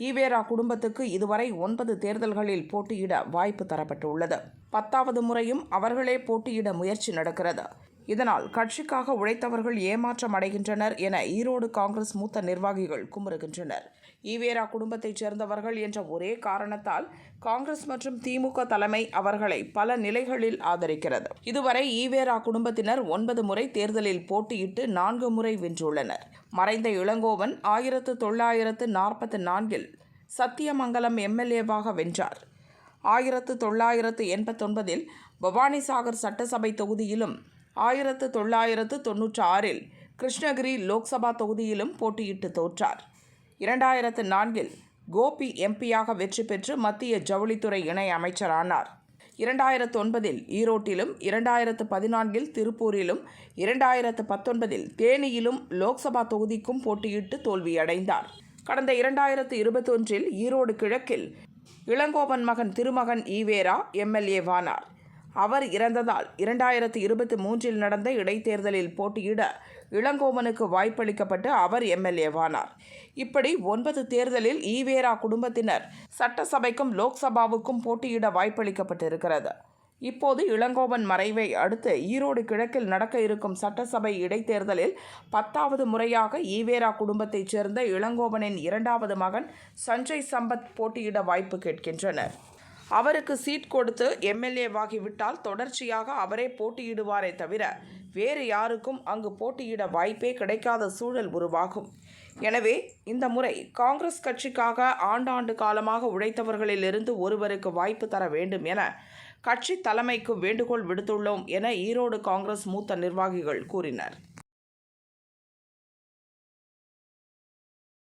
ஈவேரா குடும்பத்துக்கு இதுவரை ஒன்பது தேர்தல்களில் போட்டியிட வாய்ப்பு தரப்பட்டுள்ளது. பத்தாவது முறையும் அவர்களே போட்டியிட முயற்சி நடக்கிறது. இதனால் கட்சிக்காக உழைத்தவர்கள் ஏமாற்றம் அடைகின்றனர் என ஈரோடு காங்கிரஸ் மூத்த நிர்வாகிகள் குமுறுகின்றனர். ஈவேரா குடும்பத்தைச் சேர்ந்தவர்கள் என்ற ஒரே காரணத்தால் காங்கிரஸ் மற்றும் திமுக தலைமை அவர்களை பல நிலைகளில் ஆதரிக்கிறது. இதுவரை ஈவேரா குடும்பத்தினர் ஒன்பது முறை தேர்தலில் போட்டியிட்டு நான்கு முறை வென்றுள்ளனர். மறைந்த இளங்கோவன் ஆயிரத்து தொள்ளாயிரத்து நாற்பத்தி நான்கில் சத்தியமங்கலம் எம்எல்ஏவாக வென்றார். ஆயிரத்து தொள்ளாயிரத்து எண்பத்தொன்பதில் பவானிசாகர் சட்டசபை தொகுதியிலும் ஆயிரத்து தொள்ளாயிரத்து தொன்னூற்றி ஆறில் கிருஷ்ணகிரி லோக்சபா தொகுதியிலும் போட்டியிட்டு தோற்றார். இரண்டாயிரத்து நான்கில் கோபி எம்பியாக வெற்றி பெற்று மத்திய ஜவுளித்துறை இணை அமைச்சரானார். இரண்டாயிரத்து ஒன்பதில் ஈரோட்டிலும் இரண்டாயிரத்து பதினான்கில் திருப்பூரிலும் இரண்டாயிரத்து பத்தொன்பதில் தேனியிலும் லோக்சபா தொகுதிக்கும் போட்டியிட்டு தோல்வியடைந்தார். கடந்த இரண்டாயிரத்து இருபத்தொன்றில் ஈரோடு கிழக்கில் இளங்கோவன் மகன் திருமகன் ஈவேரா எம்எல்ஏவானார். அவர் இறந்ததால் இரண்டாயிரத்து இருபத்தி மூன்றில் நடந்த இடைத்தேர்தலில் போட்டியிட இளங்கோவனுக்கு வாய்ப்பளிக்கப்பட்டு அவர் எம்எல்ஏவானார். இப்படி ஒன்பது தேர்தலில் ஈவேரா குடும்பத்தினர் சட்டசபைக்கும் லோக்சபாவுக்கும் போட்டியிட வாய்ப்பளிக்கப்பட்டிருக்கிறது. இப்போது இளங்கோவன் மறைவை அடுத்து ஈரோடு கிழக்கில் நடக்க இருக்கும் சட்டசபை இடைத்தேர்தலில் பத்தாவது முறையாக ஈவேரா குடும்பத்தைச் சேர்ந்த இளங்கோவனின் இரண்டாவது மகன் சஞ்சய் சம்பத் போட்டியிட வாய்ப்பு கேட்கின்றனர். அவருக்கு சீட் கொடுத்து எம்எல்ஏவாகிவிட்டால் தொடர்ச்சியாக அவரே போட்டியிடுவாரே தவிர வேறு யாருக்கும் அங்கு போட்டியிட வாய்ப்பே கிடைக்காத சூழல் உருவாகும். எனவே இந்த முறை காங்கிரஸ் கட்சிக்காக ஆண்டாண்டு காலமாக உழைத்தவர்களிலிருந்து ஒருவருக்கு வாய்ப்பு தர வேண்டும் என கட்சி தலைமைக்கு வேண்டுகோள் விடுத்துள்ளோம் என ஈரோடு காங்கிரஸ் மூத்த நிர்வாகிகள் கூறினர்.